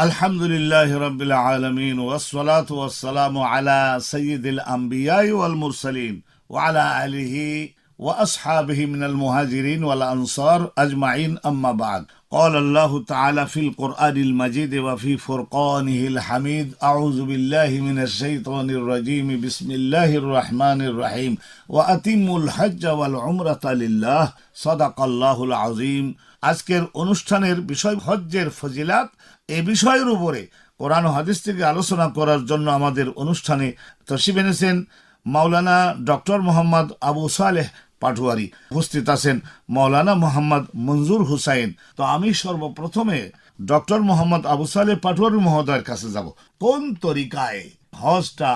الحمد لله رب العالمين والصلاة والسلام على سيد الأنبياء والمرسلين وعلى آله وأصحابه من المهاجرين والأنصار أجمعين أما بعد قال الله تعالى في القرآن المجيد وفي فرقانه الحميد أعوذ بالله من الشيطان الرجيم بسم الله الرحمن الرحيم وأتموا الحج والعمرة لله صدق الله العظيم আজকের অনুষ্ঠানের বিষয় হজ্জের ফজিলাত এ বিষয়ের উপরে কোরআন হাদিস থেকে আলোচনা করার জন্য আমাদের অনুষ্ঠানে তসিব এনেছেন মাওলানা ডক্টর মোহাম্মদ আবু সালেহ পাটুয়ারি। উপস্থিত আছেন মাওলানা মোহাম্মদ মঞ্জুর হুসাইন। তো আমি সর্বপ্রথমে ডক্টর মোহাম্মদ আবু সালেহ পাটুয়ারি মহোদয়ের কাছে যাব। কোন তরিকায় হজটা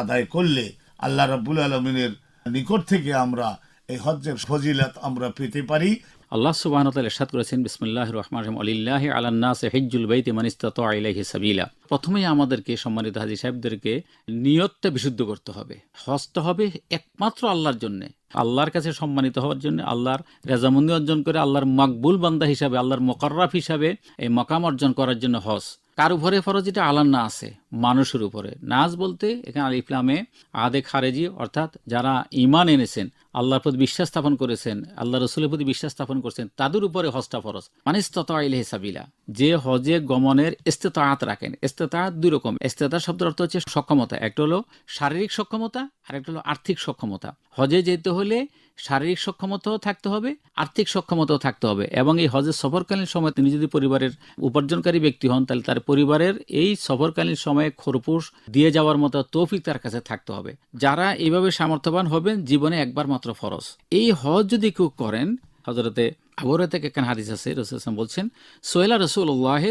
আদায় করলে আল্লাহ রাবুল আলমিনের নিকট থেকে আমরা এই হজ্জের ফজিলাত আমরা পেতে পারি? আল্লাহ সুবাহ এরশাদ করেছেন বিসমুল্লাহ রহমান রহিম আলিল্লাহ আলান্নাস হিজ্জুল বাইতে মানিস্তাত আলাইহি সাবিলা। প্রথমেই আমাদেরকে, সম্মানিত হাজি সাহেবদেরকে নিয়তটা বিশুদ্ধ করতে হবে। হস্ত হবে একমাত্র আল্লাহর জন্য। আল্লাহর কাছে সম্মানিত হওয়ার জন্য, আল্লাহর রেজামন্দি অর্জন করে, আল্লাহর মকবুল বান্দা হিসাবে, আল্লাহর মোকাররাফ হিসাবে এই মকাম অর্জন করার জন্য হজ। কার উপরে ফরজ এটা আলান না আছে মানুষের উপরে। নাজ বলতে এখানে আল ইসলামে আদে খারেজি, অর্থাৎ যারা ইমান এনেছেন, আল্লাহর প্রতি বিশ্বাস স্থাপন করেছেন আল্লাহ রসুলের প্রতি বিশ্বাস স্থাপন করেছেন, তাদের উপরে হজটা ফরজ। মানে ইস্ততাইল হিসাবিলা যে হজে গমনের ইস্তেতাত রাখেন। ইস্তেতাত দুই রকম। ইস্তেতাত শব্দের অর্থ হচ্ছে সক্ষমতা। একটা হলো শারীরিক সক্ষমতা আর একটা হলো আর্থিক সক্ষমতা। হজে যেতে হলে শারীরিক সক্ষমতাও থাকতে হবে, আর্থিক সক্ষমতাও থাকতে হবে। এবং এই হজের সফরকালীন সময় তিনি যদি পরিবারের উপার্জনকারী ব্যক্তি হন, তাহলে তার পরিবারের এই সফরকালীন সময়ে খরপুষ দিয়ে যাওয়ার মতো তৌফিক তার কাছে থাকতে হবে যারা এইভাবে সামর্থ্যবান হবেন জীবনে একবার মাত্র ফরজ এই হজ যদি কেউ করেন হজরতে আবরে থেকে কেন হাদিস আছে রসুলাম বলছেন সোহেলা রসুল্লাহ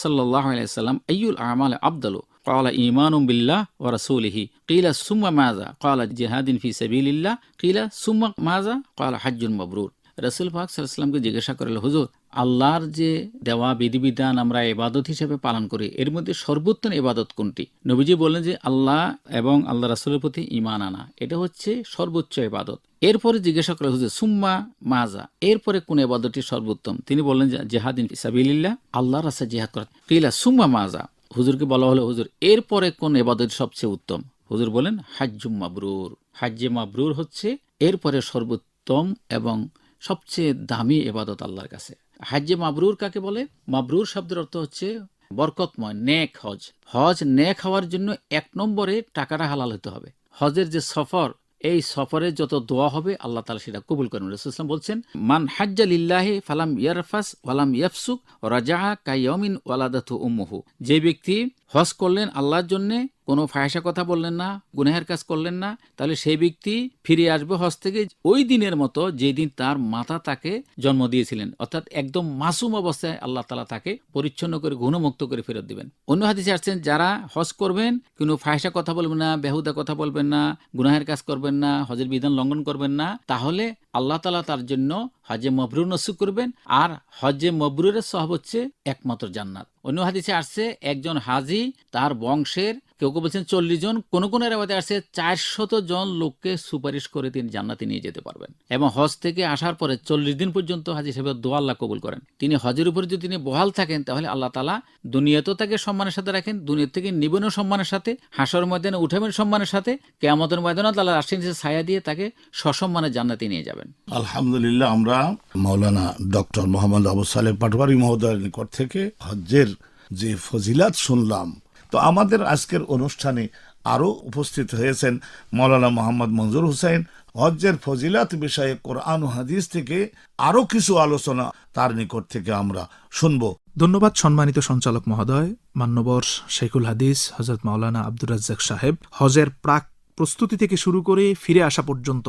সাল্লাহ আলাইসাল্লাম আইউল আমাল আবদালু قال إيمان بالله ورسوله قيل ثم ماذا قال جهاد في سبيل الله قيل ثم ماذا قال حج مبرور রসুল পাক সাল্লামকে জিজ্ঞাসা করল, হুজুর, আল্লাহর যে দেওয়া বিধিবিধান আমরা এবাদত হিসেবে পালন করি, এর মধ্যে সর্বোত্তম এবাদত কোনটি? নবীজি বললেন যে, আল্লাহ এবং আল্লাহ রাসুলের প্রতি ইমান আনা, এটা হচ্ছে সর্বোচ্চ এবাদত এরপরে জিজ্ঞাসা করা হুজুর, সুম্মা মাজা এরপরে কোন এবাদতটি সর্বোত্তম? তিনি বললেন জেহাদিন সাবিল্লাহ আল্লাহ রাসা জেহাদ করা। কিলা, সুম্মা মাজা হুজুরকে বলা হলো, হুজুর, এরপরে কোন এবাদত সবচেয়ে উত্তম? হুজুর বলেন হাজ্জুম মাবরুর। হাজ্জে মাবরুর হচ্ছে, এরপরে সর্বোত্তম এবং সবচেয়ে দামি এবাদত আল্লাহর কাছে। হাজ্জে মাবরুর কাকে বলে? মাবরুর শব্দের অর্থ হচ্ছে বরকতময়, নেক হজ। হজ নেক হওয়ার জন্য এক নম্বরে টাকাটা হালাল হতে হবে। হজের যে সফর, এই সফরে যত দোয়া হবে, আল্লাহ তালা সেটা কবুল করেন। রসুলাম বলছেন, মান হাজ্জালিল্লাহে ফালাম ইয়ারফাস ওয়ালাম ইয়াফসুক রাজাহা কাইয়মিন ওয়ালাদাথু উম্মহু। যে ব্যক্তি হজ করলেন আল্লাহর জন্য, কোনো ফায়সা কথা বললেন না, গুনাহের কাজ করলেন না, তাহলে সেই ব্যক্তি ফিরে আসবে হজ থেকে ওই দিনের মতো যেদিন তার মাতা তাকে জন্ম দিয়েছিলেন। অর্থাৎ একদম মাসুম অবস্থায় আল্লাহ তালা তাকে পরিচ্ছন্ন করে গুণমুক্ত করে ফেরত দিবেন। অন্য হাদিসে আসছেন, যারা হজ করবেন, কোনো ফায়সা কথা বলবেন না, বেহুদা কথা বলবেন না, গুনাহের কাজ করবেন না, হজের বিধান লঙ্ঘন করবেন না, তাহলে আল্লাহ তালা তার জন্য হজে মবরুর নসুক করবেন আর হজে মবরুরের সব হচ্ছে একমাত্র জান্নাত। অন্য হাদিসে আসছে, একজন হাজি তার বংশের কেউ কেউ বলছেন চল্লিশ জন, কোন কোন রেবাতে আসছে চারশত জন লোককে সুপারিশ করে তিনি জান্নাতে নিয়ে যেতে পারবেন। এবং হজ থেকে আসার পরে চল্লিশ দিন পর্যন্ত হাজি হিসেবে দোয়া আল্লাহ কবুল করেন। তিনি হজের উপরে যদি তিনি বহাল থাকেন, তাহলে আল্লাহ তালা দুনিয়াতেও তাকে সম্মানের সাথে রাখেন, দুনিয়া থেকে নিবেনও সম্মানের সাথে, হাসর ময়দানে উঠাবেন সম্মানের সাথে, কেয়ামতের ময়দানে রাষ্ট্রের নিচে ছায়া দিয়ে তাকে সসম্মানে জান্নাতে নিয়ে যাবেন। আলহামদুলিল্লাহ, আমরা মাওলানা ডক্টর মোহাম্মদ আবু সালেহ পাটওয়ারি মহোদয়ের নিকট থেকে হজ্জের যে ফজিলাত শুনলাম তো আমাদের আজকের অনুষ্ঠানে আরও উপস্থিত হয়েছেন মৌলানা মোহাম্মদ মঞ্জুর হুসাইন, হজ্জের ফজিলাত বিষয়ে কোরআন হাদিস থেকে আরও কিছু আলোচনা তার নিকট থেকে আমরা শুনব। ধন্যবাদ সম্মানিত সঞ্চালক মহোদয়। মান্যবর শেখুল হাদিস হজরত মাওলানা আব্দুর রাজ্জাক সাহেব হজের প্রাক প্রস্তুতি থেকে শুরু করে ফিরে আসা পর্যন্ত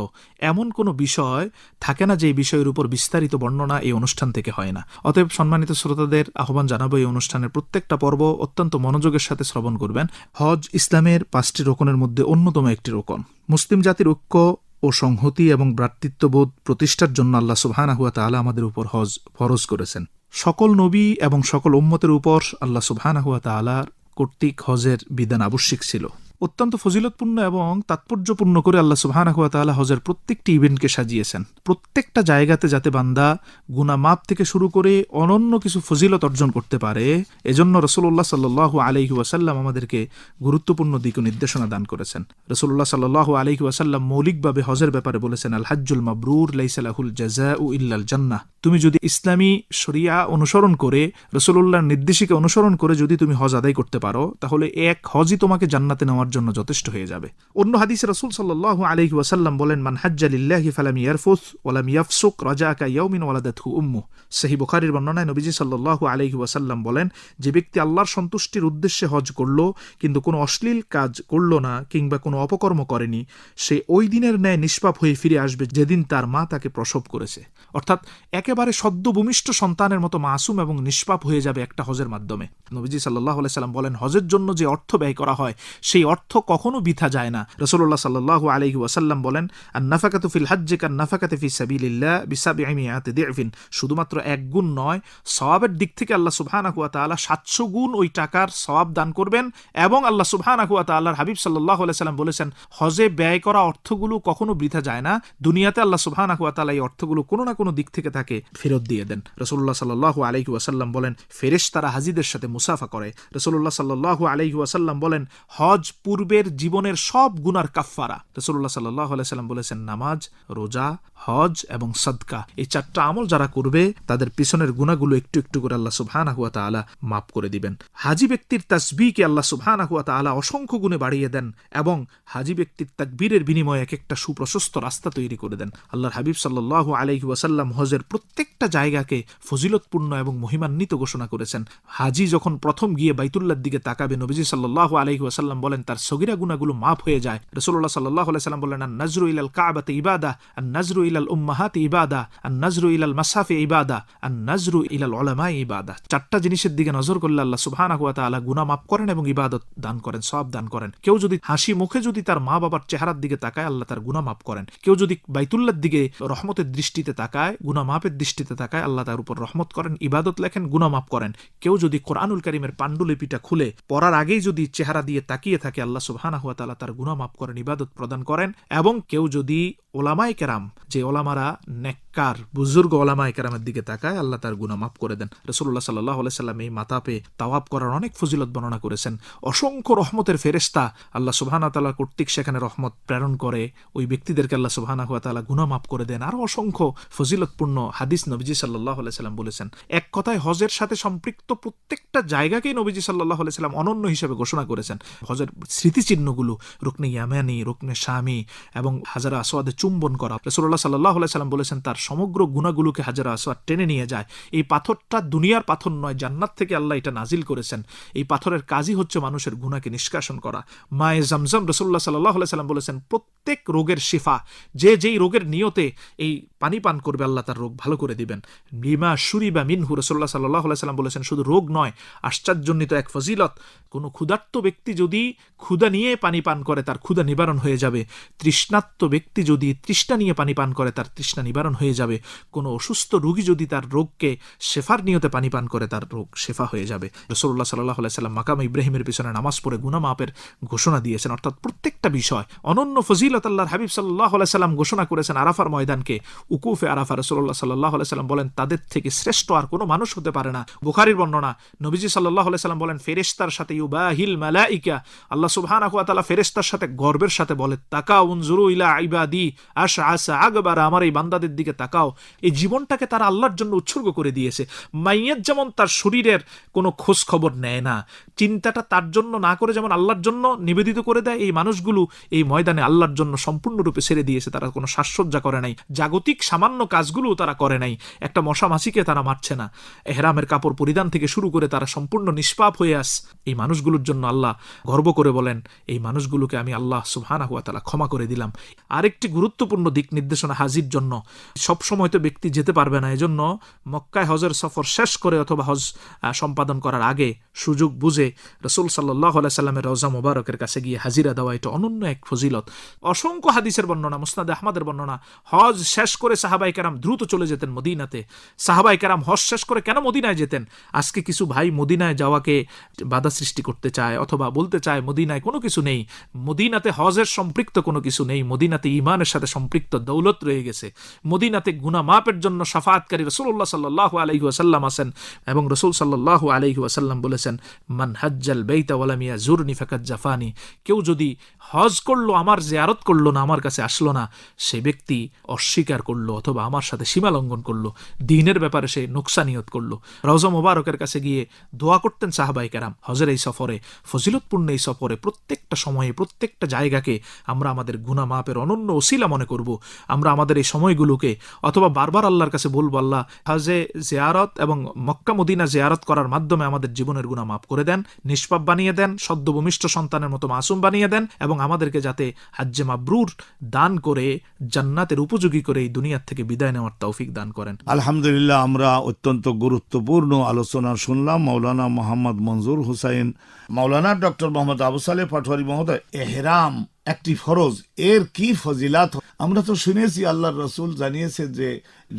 এমন কোনো বিষয় থাকে না যে এই বিষয়ের উপর বিস্তারিত বর্ণনা এই অনুষ্ঠান থেকে হয় না। অতএব সম্মানিত শ্রোতাদের আহ্বান জানাব এই অনুষ্ঠানের প্রত্যেকটা পর্ব অত্যন্ত মনোযোগের সাথে শ্রবণ করবেন। হজ ইসলামের পাঁচটি রোকনের মধ্যে অন্যতম একটি রোকন। মুসলিম জাতির ঐক্য ও সংহতি এবং ভ্রাতৃত্ববোধ প্রতিষ্ঠার জন্য আল্লাহ সুবহানাহুয়া তাআলা আমাদের উপর হজ ফরজ করেছেন। সকল নবী এবং সকল উম্মতের উপর আল্লাহ সুবহানাহুয়া তাআলার কর্তৃক হজের বিধান আবশ্যিক ছিল। অত্যন্ত ফজিলতপূর্ণ এবং তাৎপর্যপূর্ণ করে আল্লাহ সুবহানাহু ওয়া তাআলা হজের প্রত্যেকটি ইভেন্টকে সাজিয়েছেন। প্রত্যেকটা জায়গাতে যাতে বান্দা গুনা মাপ থেকে শুরু করে অনন্য কিছু ফজিলত অর্জন করতে পারে, এজন্য রসুল্লাহ সাল্লাহ আলহি ওয়াসাল্লাম আমাদেরকে গুরুত্বপূর্ণ দিক নির্দেশনা দান করেছেন। রসুল্লাহ সাল্লাহ আলহি ওয়াসাল্লাম মৌলিকভাবে হজের ব্যাপারে বলেছেন আল হাজ্জুল মাবরুর লাইসালাহুল জাজা উ ইল্লাল জান্নাহ। তুমি যদি ইসলামী শরিয়া অনুসরণ করে রসুল্লাহর নির্দেশিকা অনুসরণ করে যদি তুমি হজ আদায় করতে পারো, তাহলে এক হজই তোমাকে জান্নাতে নেওয়ার জন্য যথেষ্ট হয়ে যাবে। অন্য হাদিসে রসুল সাল্লাহ আলহি ওয়াসাল্লাম বলেন, মান হাজ্জালিল্লাহি ফালাম ইয়ারফুস ওয়ালাম ইয়াফসুক রাজাকা ইয়াউমিন ওয়ালাদাতহু উম্মু সেই বুখারীর বর্ণনায় নবীজি সাল্লাল্লাহু আলাইহি ওয়াসাল্লাম বলেন, যে ব্যক্তি আল্লাহর সন্তুষ্টির উদ্দেশ্যে হজ করল, কিন্তু কোনো অশ্লীল কাজ করল না কিংবা কোনো অপকর্ম করেনি, সে ওই দিনের ন্যায় নিষ্পাপ হয়ে ফিরে আসবে যেদিন তার মা তাকে প্রসব করেছে। অর্থাৎ একেবারে সদ্য ভূমিষ্ঠ সন্তানের মতো মাসুম এবং নিষ্পাপ হয়ে যাবে একটা হজের মাধ্যমে। নবীজি সাল্লাহ সাল্লাম বলেন, হজের জন্য যে অর্থ ব্যয় করা হয়, সেই অর্থ কখনো বিথা যায় না। রসুল্লাহ সাল্লাহ আলহি ওয়াসাল্লাম বলেন আর নাফাকাতু ফিল হাজ্জে কার নাফাকাতে ফি সাবিলিল্লাহ বিসাবি শুধুমাত্র এক গুণ নয়, সওয়াবের দিক থেকে আল্লাহ সুবহানাহু ওয়া তাআলা সাতশো গুণ ওই টাকার সওয়াব দান করবেন এবং আল্লাহ সুবহানাহু ওয়া তাআলার হাবিব সাল্লাল্লাহু আলাইহি সাল্লাম বলেছেন, হজে ব্যয় করা অর্থগুলো কখনো বৃথা যায় না। দুনিয়াতে আল্লাহ সুবহানাহু ওয়া তাআলা এই অর্থগুলো কোনো না কোনো দিক থেকে তাকে ফেরত দিয়ে দেন। রাসূলুল্লাহ সাল্লাল্লাহু আলাইহি ওয়াসাল্লাম বলেন ফেরেশ তারা হাজিদের সাথে মুসাফা করে। রাসূলুল্লাহ সাল্লাল্লাহু আলাইহি ওয়াসাল্লাম বলেন, হজ পূর্বের জীবনের সব গুনার কাফফারা। রাসূলুল্লাহ সাল্লাল্লাহু আলাইহি সাল্লাম বলেছেন, নামাজ, রোজা, হজ এবং সদকা, এই চারটা আমল যারা করবে, তাদের পিছনের গুণাগুলো একটু একটু করে আল্লাহ সুবহানাহু ওয়া তাআলা মাফ করে দিবেন। হাজি ব্যক্তির তাসবিকে আল্লাহ সুবহানাহু ওয়া তাআলা অসংখ্য গুণে বাড়িয়ে দেন এবং হাজি ব্যক্তির তাকবীরের বিনিময়ে এক একটা সুপ্রশস্ত রাস্তা তৈরি করে দেন। আল্লাহর হাবিব সাল্লাল্লাহু আলাইহি ওয়াসাল্লাম হজের প্রত্যেকটা জায়গাকে ফজিলতপূর্ণ এবং মহিমান্বিত ঘোষণা করেছেন। হাজি যখন প্রথম গিয়ে বাইতুল্লাহর দিকে তাকাবে, নবীজি সাল্লাল্লাহু আলাইহি ওয়াসাল্লাম বলেন তার সগিরা গুণাগুলো মাফ হয়ে যায়। রাসূলুল্লাহ সাল্লাল্লাহু আলাইহি সাল্লাম বলেন আন নাজরু ইলাল কাবাতে ইবাদা আন নাজরু ইলাল উম্মাহাতি ইবাদা আন নাজরু ইলাল মাসাফি ইবাদা আন নাজরু ইলাল উলামাই ইবাদা। চারটা জিনিসের দিকে নজর করলে আল্লাহ সুবহানাহু ওয়া তাআলা গুনাহ মাফ করেন এবং ইবাদত দান করেন সব দান করেন। কেউ যদি হাসি মুখে যদি তার মা বাবার চেহারার দিকে তাকায়, আল্লাহ তার গুনাহ মাফ করেন। কেউ যদি বাইতুল্লাহর দিকে রহমতের দৃষ্টিতে তাকায়, গুনাহ মাফের দৃষ্টিতে তাকায়, আল্লাহ তার উপর রহমত করেন, ইবাদত লেখেন, গুনাহ মাফ করেন। কেউ যদি কোরআনুল কারিমের পাণ্ডুলিপিটা খুলে, পড়ার আগেই যদি চেহারা দিয়ে তাকিয়ে থাকে আল্লাহ সুবহানাহু ওয়া তাআলা তার গুণা মাফ করেন, ইবাদত প্রদান করেন এবং কেউ যদি ওলামায় কেরাম, যে ওলামারা নেককার, বুজুর্গ ওলামায় কেরামের দিকে তাকায়, আল্লাহ তার গুনাহ মাফ করে দেন। রসুল্লাহ সাল্লাহ সাল্লাম এই মাতাপে তাওয়াব করার অনেক ফজিলত বর্ণনা করেছেন। অসংখ্য রহমতের ফেরেস্তা আল্লাহ সুবহানা তাআলা কর্তৃক সেখানে রহমত প্রেরণ করে, ওই ব্যক্তিদেরকে আল্লাহ সুবহানা হুয়া তালা গুনাহ মাফ করে দেন। আরও অসংখ্য ফজিলতপূর্ণ হাদিস নবীজি সাল্লাহ সাল্লাম বলেছেন। এক কথায় হজের সাথে সম্পৃক্ত প্রত্যেকটা জায়গাকেই নবীজি সাল্লাহ সাল্লাম অনন্য হিসেবে ঘোষণা করেছেন। হজের স্মৃতিচিহ্নগুলো, রুকনে ইয়ামানি, রুকনে স্বামী এবং হাজারা আসোয়াদে চুম্বন করা। রসুল্লাহ সাল্লাহ সাল্লাম বলেছেন, তার সমগ্র গুণাগুলোকে হাজারা আসোয়াদ টেনে নিয়ে যায়। এই পাথরটা দুনিয়ার পাথর নয়, জান্নাত থেকে আল্লাহ এটা নাজিল করেছেন। এই পাথরের কাজই হচ্ছে মানুষের গুণাকে নিষ্কাশন করা। মায়ে জামজাম রসুল্লাহ সাল্লাহ সাল্লাম বলেছেন, প্রত্যেক রোগের শিফা, যে যেই রোগের নিয়তে এই পানি পান করবে, আল্লাহ তার রোগ ভালো করে দিবেন। লিমা সুরি বা মিনহু রসুল্লাহ সাল্লাহ সাল্লাম বলেছেন, শুধু রোগ নয়, আশ্চর্যজনিত এক ফজিলত, কোনো ক্ষুধার্ত ব্যক্তি যদি ক্ষুধা নিয়ে পানি পান করে, তার ক্ষুধা নিবারণ হয়ে যাবে। তৃষ্ণাত্ম ব্যক্তি যদি তৃষ্ণা নিয়ে পানি পান করে, তার তৃষ্ণা নিবারণ হয়ে যাবে। কোনো অসুস্থ রোগী যদি তার রোগকে শেফার নিয়তে পানি পান করে, তার রোগ শেফা হয়ে যাবে। রসুল্লাহ সাল্লাহ সাল্লাম মাকাম ইব্রাহিমের পিছনে নামাজ পড়ে গুনামাপের ঘোষণা দিয়েছেন। অর্থাৎ প্রত্যেকটা বিষয়, অনন্য ফজিলত আল্লাহর হাবিব সাল্লাহ সাল্লাম ঘোষণা করেছেন আরাফার ময়দানকে। উকুফে আরাফা রসুল্লাহ সাল্লাহ সাল্লাম বলেন, তাদের থেকে শ্রেষ্ঠ আর কোনো মানুষ হতে পারে না। বুখারির বর্ণনা, নবীজি সাল্লাহ সাল্লাম বলেন ফেরেস্তার সাথে ইউবাহিল মালাইকা, আল্লাহ সুবহান তালা ফেরেস্তার সাথে গর্বের সাথে বলে, তাকাও, উনজুরু ইলা ইবাদি আশা আসা আগবার, আমার এই বান্দাদের দিকে তাকাও। এই জীবনটাকে তারা আল্লাহর জন্য উৎসর্গ করে দিয়েছে। মাইয়ের যেমন তার শরীরের কোনো খোঁজ খবর নেয় না, চিন্তাটা তার জন্য না করে যেমন আল্লাহর জন্য নিবেদিত করে দেয়, এই মানুষগুলো এই ময়দানে আল্লাহর জন্য সম্পূর্ণরূপে ছেড়ে দিয়েছে, তারা কোনো সাজসজ্জা করে নাই। জাগতিক সামান্য কাজগুলো তারা করে নাই, একটা মশা মাছিকে তারা মারছে না। এহরামের কাপড় পরিধান থেকে শুরু করে তারা সম্পূর্ণ নিষ্পাপ হয়ে আস। এই মানুষগুলোর জন্য আল্লাহ গর্ব করে বলেন, এই মানুষগুলোকে আমি আল্লাহ সুবহানা হুয়া তালা ক্ষমা করে দিলাম। আরেকটি গুরুত্বপূর্ণ দিক নির্দেশনা হাজির জন্য। সব সময় তো ব্যক্তি যেতে পারবে না, এজন্য মক্কায় হজের সফর শেষ করে অথবা হজ সম্পাদন করার আগে সুযোগ বুঝে রসুল সাল্লাহ সাল্লামের রওজা মুবারকের কাছে গিয়ে হাজিরা দেওয়া এটা অনন্য এক ফজিলত। অসংখ্য হাদিসের বর্ণনা, মুসনাদ আহমদের বর্ণনা, হজ শেষ করে সাহাবাই কারাম দ্রুত চলে যেতেন মদিনাতে। সাহাবাই কারাম হজ শেষ করে কেন মদিনায় যেতেন? আজকে কিছু ভাই মদিনায় যাওয়াকে বাধা সৃষ্টি করতে চায় অথবা বলতে চায় মদিনা মদিনায় কোনো কিছু নেই। মদিনাতে হজের সম্পৃক্ত কোনো কিছু নেই। মদিনাতে ইমানের সাথে সম্পৃক্ত দৌলত রয়ে গেছে। মদিনাতে গুনা মাপের জন্য সাফাতকারী রসুল্লাহ সাল্লাহ আলহি আসাল্লাম আছেন এবং রসুল সাল্লাহ আলহি আসাল্লাম বলেছেন, মান হাজ্জাল বেইতা ওয়ালামিয়া জুরনি ফাকাত জাফানি। কেউ যদি হজ করল, আমার জিয়ারত করল না, আমার কাছে আসলো না, সে ব্যক্তি অস্বীকার করল অথবা আমার সাথে সীমা লঙ্ঘন করল, দিনের ব্যাপারে সে নোকসানিয়ত করল। রওজা মোবারকের কাছে গিয়ে দোয়া করতেন সাহাবাই কেরাম, হজের এই সফরে, ফজিলতপূর্ণ এই সফরে প্রত্যেকটা সময়ে, প্রত্যেকটা জায়গাকে আমরা আমাদের গুনা মাপের অনন্য ওসিলা মনে করব। আমরা আমাদের এই সময়গুলোকে, অথবা বারবার আল্লাহর কাছে বলব, আল্লাহ হজে জিয়ারত এবং মক্কা মদিনা জিয়ারত করার মাধ্যমে আমাদের জীবনের গুণা মাফ করে দেন, নিষ্পাপ বানিয়ে দেন সদ্য ভূমিষ্ঠ সন্তানের মতো মাসুম বানিয়ে দেন এবং আমাদেরকে যাতে হাজ্জে মাবরুর দান করে, জান্নাতের উপযোগী করে এই দুনিয়ার থেকে বিদায় নেওয়ার তৌফিক দান করেন। আলহামদুলিল্লাহ, আমরা অত্যন্ত গুরুত্বপূর্ণ আলোচনা শুনলাম। মৌলানা মোহাম্মদ মঞ্জুর হুসাইন মাওলানা ডক্টর মোহাম্মদ আবু সালে পাটোয়ারি মহোদয়, এহরাম একটি ফরজ। এর কি ফজিলাত? আমরা তো শুনেছি আল্লাহ রসুল জানিয়েছে যে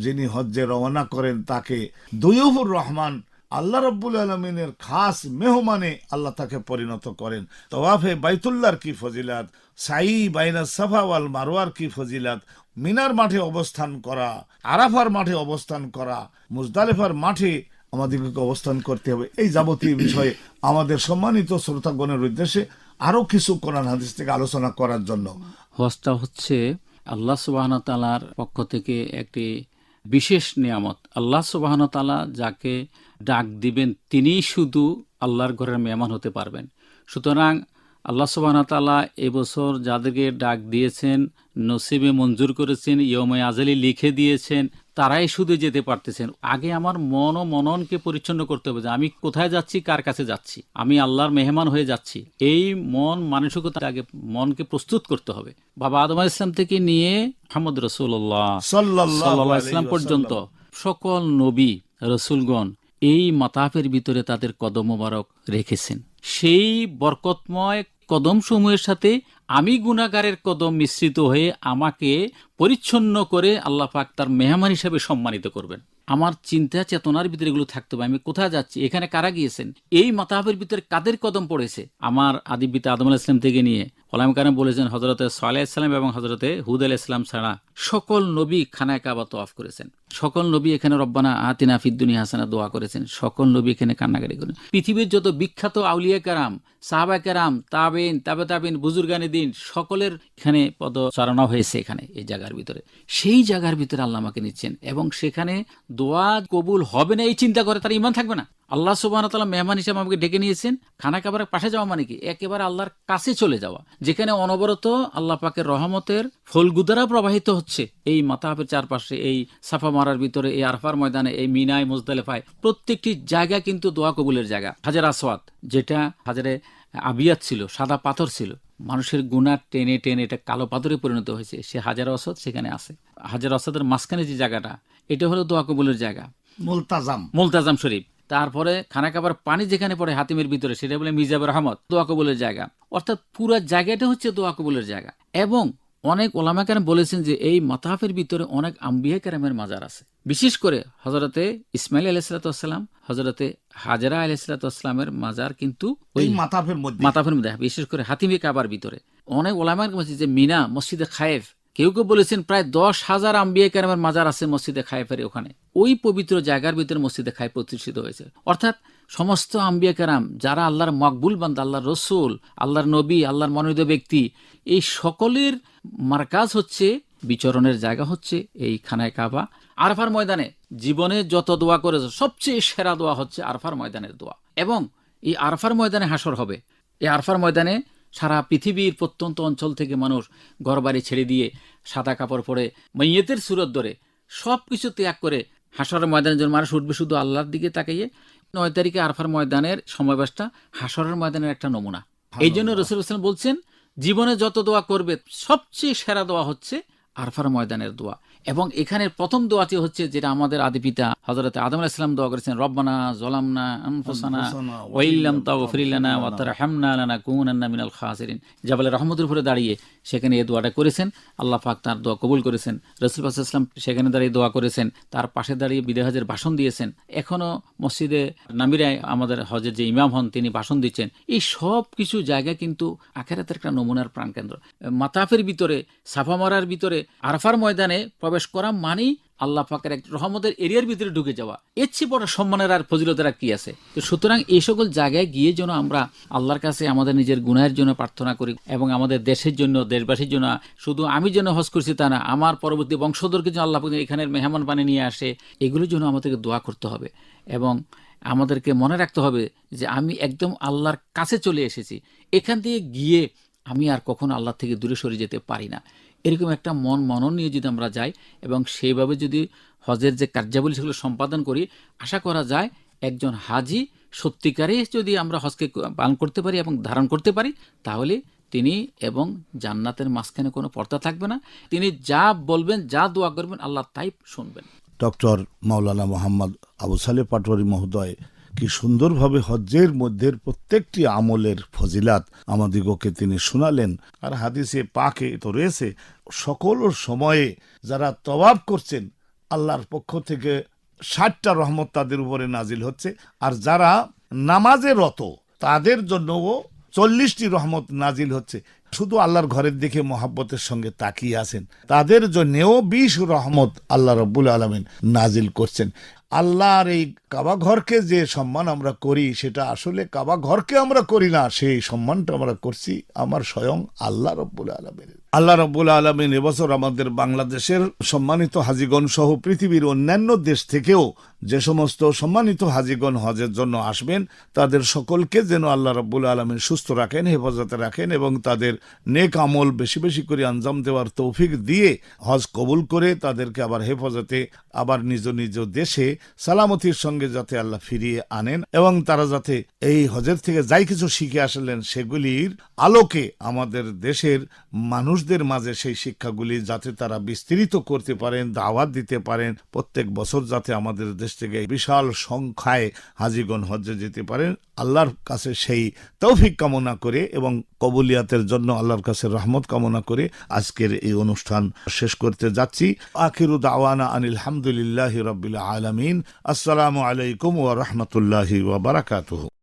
যিনি হজ্জে রওনা করেন তাকে দৈয়বুর রহমান, আল্লাহ রব্বুল আলমিনের খাস মেহমানে আল্লাহ তাকে পরিণত করেন। তওয়াফে বাইতুল্লাহর কি ফজিলাত? সাই বাইনা সাফা ওয়াল মারোয়ার কি ফজিলাত? মিনার মাঠে অবস্থান করা, আরাফার মাঠে অবস্থান করা, মুজদালিফার মাঠে আমাদেরকে অবস্থান করতে হবে। এই যাবতীয় বিষয়ে আমাদের সম্মানিত শ্রোতাগণের উদ্দেশ্যে আরও কিছু কোরআন হাদিস থেকে আলোচনা করার জন্য। হজটা হচ্ছে আল্লাহ সুবাহন তালার পক্ষ থেকে একটি বিশেষ নিয়ামত। আল্লাহ সুবাহন তালা যাকে ডাক দিবেন, তিনিই শুধু আল্লাহর ঘরের মেহমান হতে পারবেন। সুতরাং আল্লাহ সুবাহন তালা এবছর যাদেরকে ডাক দিয়েছেন নসিবে মঞ্জুর করেছেন ইয়মে আজালি লিখে দিয়েছেন তারাই শুধু যেতে পারতেছেন। আগে আমার মন ও মননকে পরিচ্ছন্ন করতে হবে যে আমি কোথায় যাচ্ছি কার কাছে যাচ্ছি। আমি আল্লাহর মেহমান হয়ে যাচ্ছি। এই মন মানসিকতা আগে মনকে প্রস্তুত করতে হবে। বাবা আদম ইসলাম থেকে নিয়ে মোহাম্মদ রসুল্লাহ সাল্লাহ ইসলাম পর্যন্ত সকল নবী রসুলগণ এই মাতাফের ভিতরে তাদের কদম মোবারক রেখেছেন। সেই বরকতময় কদম সমূহের সাথে আমি গুণাগারের কদম মিশ্রিত হয়ে আমাকে পরিচ্ছন্ন করে আল্লাহ পাক তার মেহমান হিসাবে সম্মানিত করবেন। আমার চিন্তা চেতনার ভিতরে এগুলো থাকতে হবে। আমি কোথায় যাচ্ছি? এখানে কারা গিয়েছেন? এই মাতাহের ভিতরে কাদের কদম পড়েছে? আমার আদি পিতা আদম আলাহ ইসলাম থেকে নিয়ে ওলাম কারাম বলেছেন হজরতে সাল্লাহ ইসলাম এবং হজরতে হুদ আলাহ ইসলাম ছাড়া সকল নবী খানায় কাবা তোয়াফ করেছেন। সকল নবী এখানে রব্বানা আতিনা ফিদ্দুনি হাসানা দোয়া করেছেন। সকল নবী এখানে কান্নাকাটি করেন পৃথিবীর যত বিখ্যাত আউলিয়া কারাম, সাহাবা কারাম তাবেন তাবে তাবিন বুজুর্গানি দিন, সকলের এখানে পদচারণা হয়েছে এখানে, এই জায়গার ভিতরে। সেই জায়গার ভিতরে আল্লাহ আমাকে নিচ্ছেন এবং সেখানে দোয়া কবুল হবে না, এই চিন্তা করে তার ইমান থাকবে না। আল্লাহ সুবাহ তালা মেহমান হিসেবে আমাকে ডেকে নিয়েছেন খানা খাবারের পাশে যাওয়া মানে কি? একেবারে আল্লাহর কাছে চলে যাওয়া যেখানে অনবরত আল্লাহ পাকের রহমতের ফলগুদারা প্রবাহিত হচ্ছে। এই মাতাহাবের চারপাশে এই সাফা মারার ভিতরে এই আরফার ময়দানে এই মিনায় মুজদালেফায় প্রত্যেকটি জায়গা কিন্তু দোয়া কবুলের জায়গা। হাজার আসওয়াত যেটা হাজারে আবিয়াত ছিল সাদা পাথর ছিল মানুষের গুণা টেনে টেনে এটা কালো পাথরে পরিণত হয়েছে সে হাজার অসদ সেখানে আছে। হাজার অসদের মাঝখানে যে জায়গাটা এটা হলো দোয়া কবুলের জায়গা। মুলতাজাম। মুলতাজাম শরীফ। তারপরে খানা খাবার পানি যেখানে পড়ে হাতিমের ভিতরে সেটা বলে মিজাবুর রহমত দোয়া কবুলের জায়গা। অর্থাৎ পুরো জায়গাটা হচ্ছে দোয়া কবুলের জায়গা। এবং অনেক ওলামা কেরাম বলেছেন যে এই মাতাফের ভিতরে অনেক আম্বিয়া কেরামের মাজার আছে। বিশেষ করে হজরতে ইসমাইল আলাইসালাতাম হজরতে হাজারা আলাইসালাতামের মাজার কিন্তু ওই মাতাফের মধ্যে। মাতাফের মধ্যে বিশেষ করে হাতিমে কাবার ভিতরে। অনেক ওলামার বলছে যে মিনা মসজিদে খায়েফ কেউ কেউ বলেছেন প্রায় দশ হাজার আম্বিয়া কেরামের মাজার আছে মসজিদে খায়েফের ওখানে। ওই পবিত্র জায়গার ভিতরে মসজিদে খায় প্রতিষ্ঠিত হয়েছে। অর্থাৎ সমস্ত আম্বিয়া কেরাম, যারা আল্লাহর মকবুল বান্ধ আল্লাহর রসুল, আল্লাহর নবী, আল্লাহর মনোনীত ব্যক্তি, এই সকলের মার্কাজ হচ্ছে, বিচরণের জায়গা হচ্ছে এই খানায় কাবা। আরফার ময়দানে জীবনে যত দোয়া করেছে, সবচেয়ে সেরা দোয়া হচ্ছে আরফার ময়দানের দোয়া। এবং এই আরফার ময়দানে হাসর হবে। এই আরফার ময়দানে সারা পৃথিবীর প্রত্যন্ত অঞ্চল থেকে মানুষ ঘরবাড়ি ছেড়ে দিয়ে সাদা কাপড় পরে মাইয়েতের সুরত ধরে সব কিছু ত্যাগ করে হাসরের ময়দানের জন্য মানুষ উঠবে শুধু আল্লাহর দিকে তাকাইয়ে নয় তারিখে আরফার ময়দানের সমাবেশটা হাসরের ময়দানের একটা নমুনা। এই জন্য রসুল হোসেন বলছেন জীবনে যত দোয়া করবে সবচেয়ে সেরা দোয়া হচ্ছে আরফার ময়দানের দোয়া। এবং এখানের প্রথম দোয়াটি হচ্ছে যেটা আমাদের আদি পিতা হজরত আদম আলাইহিস সালাম দোয়া করেছেন রব্বানা জলামনা আনফুসানা ওয়াইল্লাম তাগফির লানা ওয়া তারহামনা লানাকুনান্না মিনাল খাসিরিন। জাবালে রহমতের উপরে দাঁড়িয়ে সেখানে এই দোয়াটা করেছেন। আল্লাহ পাক তার দোয়া কবুল করেছেন। রসুল ইসলাম সেখানে দাঁড়িয়ে দোয়া করেছেন। তার পাশে দাঁড়িয়ে বিদে হজের ভাষণ দিয়েছেন। এখনও মসজিদে নামিরায় আমাদের হজের যে ইমাম হন তিনি ভাষণ দিচ্ছেন। এই সব কিছু জায়গা কিন্তু আখেরাতের একটা নমুনার প্রাণকেন্দ্র। মাতাফের ভিতরে সাফা মারার ভিতরে আরফার ময়দানে প্রবেশ করা মানেই আল্লাহ পাকের এক রহমতের এরিয়ার ভিতরে ঢুকে যাওয়া। এর চেয়ে বড় সম্মানের আর ফজিলতের কি আছে? তো সুতরাং এই সকল জায়গায় গিয়ে যেন আমরা আল্লাহর কাছে আমাদের নিজের গুনাহের জন্য প্রার্থনা করি এবং আমাদের দেশের জন্য, দেশবাসীর জন্য, শুধু আমি যেন হজ করছি তা না, আমার পরবর্তী বংশধরকে যেন আল্লাহ এখানের মেহমান বানিয়ে নিয়ে আসে এগুলোর জন্য আমাদেরকে দোয়া করতে হবে এবং আমাদেরকে মনে রাখতে হবে যে আমি একদম আল্লাহর কাছে চলে এসেছি। এখান থেকে গিয়ে আমি আর কখনো আল্লাহ থেকে দূরে সরে যেতে পারি না। এরকম একটা মন মনন নিয়ে যদি আমরা যাই এবং সেইভাবে যদি হজের যে কার্যাবলী সেগুলো সম্পাদন করি, আশা করা যায় একজন হাজি সত্যিকারে যদি আমরা হজকে পালন করতে পারি এবং ধারণ করতে পারি, তাহলে তিনি এবং জান্নাতের মাঝখানে কোনো পর্দা থাকবে না। তিনি যা বলবেন, যা দোয়া করবেন, আল্লাহ তাই শুনবেন। ডক্টর মাওলানা মোহাম্মদ আবু সালে পাটোয়ারি মহোদয় কি সুন্দরভাবে হজ্জের মধ্যে প্রত্যেকটি আমলের ফজিলাত আমাদিগকে তিনি শোনালেন। আর হাদিসে পাকে তো রয়েছে, সকল সময়ে যারা তবাব করছেন, আল্লাহর পক্ষ থেকে ষাটটা রহমত তাদের উপরে নাজিল হচ্ছে। আর যারা নামাজে রত, তাদের জন্যও চল্লিশটি রহমত নাজিল হচ্ছে। শুধু আল্লাহর ঘরের দিকে মহাব্বতের সঙ্গে তাকিয়ে আছেন, তাদের জন্যেও বিশ রহমত আল্লাহ রব্বুল আলমিন নাজিল করছেন। আল্লাহর এই কাবা ঘরকে যে সম্মান আমরা করি, সেটা আসলে কাবা ঘরকে আমরা করি না, সেই সম্মানটা আমরা করছি আমার স্বয়ং আল্লাহ রব্বুল আলমিন। আল্লাহ রব্বুল আলমিন এবছর আমাদের বাংলাদেশের সম্মানিত হাজিগণ সহ পৃথিবীর অন্যান্য দেশ থেকেও যে সমস্ত সম্মানিত হাজিগণ হজের জন্য আসবেন, তাদের সকলকে যেন আল্লাহ রব্বুল আলমিন সুস্থ রাখেন, হেফাজতে রাখেন এবং তাদের নেক আমল বেশি বেশি করে আঞ্জাম দেওয়ার তৌফিক দিয়ে হজ কবুল করে তাদেরকে আবার হেফাজতে আবার নিজ নিজ দেশে সালামতির সঙ্গে যাতে আল্লাহ ফিরিয়ে আনেন এবং তারা যাতে এই হজের থেকে যাই কিছু শিখে আসলেন, সেগুলির আলোকে আমাদের দেশের মানুষদের মাঝে সেই শিক্ষাগুলি যাতে তারা বিস্তৃত করতে পারেন, দাওয়াত দিতে পারেন। প্রত্যেক বছর যাতে আমাদের দেশ থেকে বিশাল সংখ্যায় হাজিগণ হজ্জে যেতে পারেন। আল্লাহর কাছে সেই তৌফিক কামনা করে এবং কবুলিয়াতের জন্য আল্লাহর কাছে রহমত কামনা করে আজকের এই অনুষ্ঠান শেষ করতে যাচ্ছি। আখিরু দাওয়ানা আনিল হামদুলিল্লাহ রবিল আলমিন। اجمعين السلام عليكم ورحمة الله وبركاته.